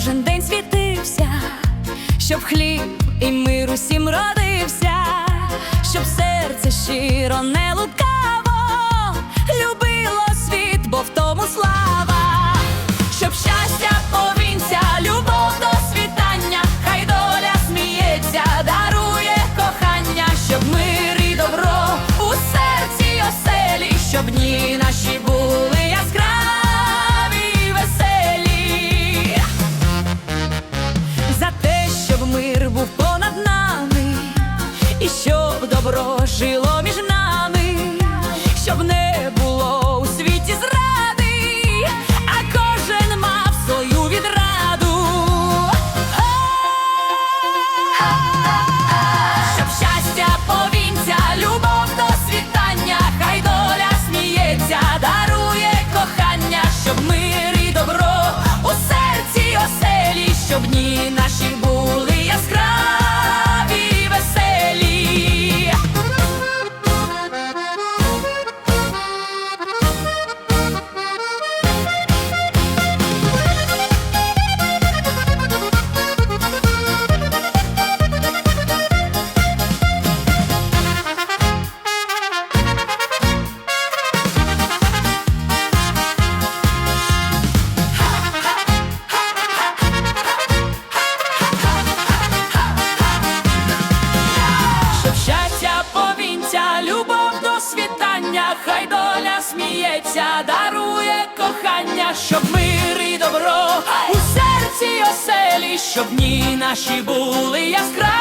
кожен день світився, щоб хліб і мир усім родився, щоб серце щиро не лукаво, любило світ, бо в тому слава, щоб щастя повінця, любов до світання, хай доля сміється, дарує кохання, щоб мир і добро у серці оселі, щоб дні наші були жило між нами, щоб не було у світі зради, а кожен мав свою відраду. Щоб щастя повінця, любов до світання, хай доля сміється, дарує кохання, щоб мир і добро у серці оселі, щоб дні наші були яскраві хай доля сміється, дарує кохання, щоб мир і добро у серці оселі, щоб дні наші були яскраві